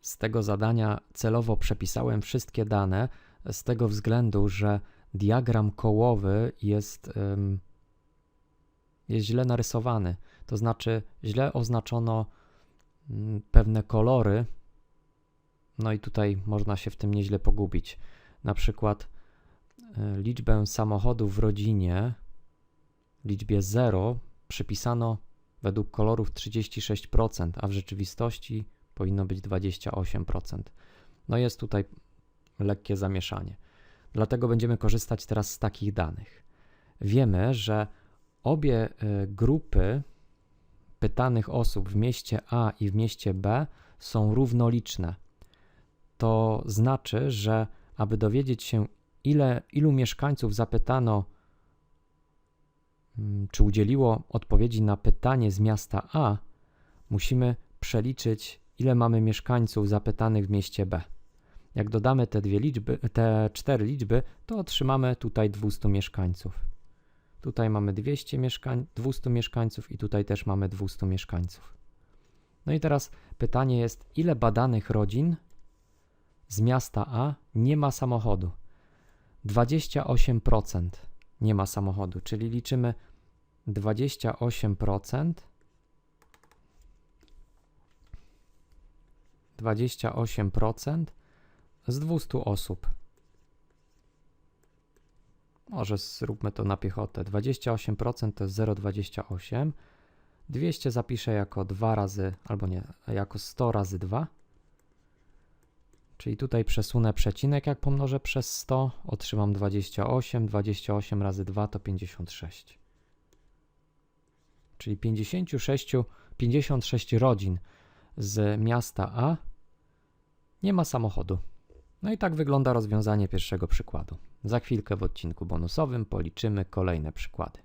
z tego zadania celowo przepisałem wszystkie dane z tego względu, że diagram kołowy jest, ym, jest źle narysowany. To znaczy, źle oznaczono mm, pewne kolory. No i tutaj można się w tym nieźle pogubić. Na przykład y, liczbę samochodów w rodzinie, liczbie 0 przypisano według kolorów 36%, a w rzeczywistości powinno być 28%. No jest tutaj lekkie zamieszanie. Dlatego będziemy korzystać teraz z takich danych. Wiemy, że obie y, grupy pytanych osób w mieście A i w mieście B są równoliczne. To znaczy, że aby dowiedzieć się, ile, ilu mieszkańców zapytano, mm, czy udzieliło odpowiedzi na pytanie z miasta A, musimy przeliczyć, ile mamy mieszkańców zapytanych w mieście B. Jak dodamy te dwie liczby, te cztery liczby, to otrzymamy tutaj 200 mieszkańców. Tutaj mamy 200 mieszkań, 200 mieszkańców i tutaj też mamy 200 mieszkańców. No i teraz pytanie jest, ile badanych rodzin z miasta A nie ma samochodu? 28% nie ma samochodu, czyli liczymy 28% 28% z 200 osób. Może zróbmy to na piechotę. 28% to jest 0,28. 200 zapiszę jako 2 razy, albo nie, jako 100 razy 2. Czyli tutaj przesunę przecinek, jak pomnożę przez 100, otrzymam 28. 28 razy 2 to 56. Czyli 56, 56 rodzin z miasta A nie ma samochodu. No i tak wygląda rozwiązanie pierwszego przykładu. Za chwilkę w odcinku bonusowym policzymy kolejne przykłady.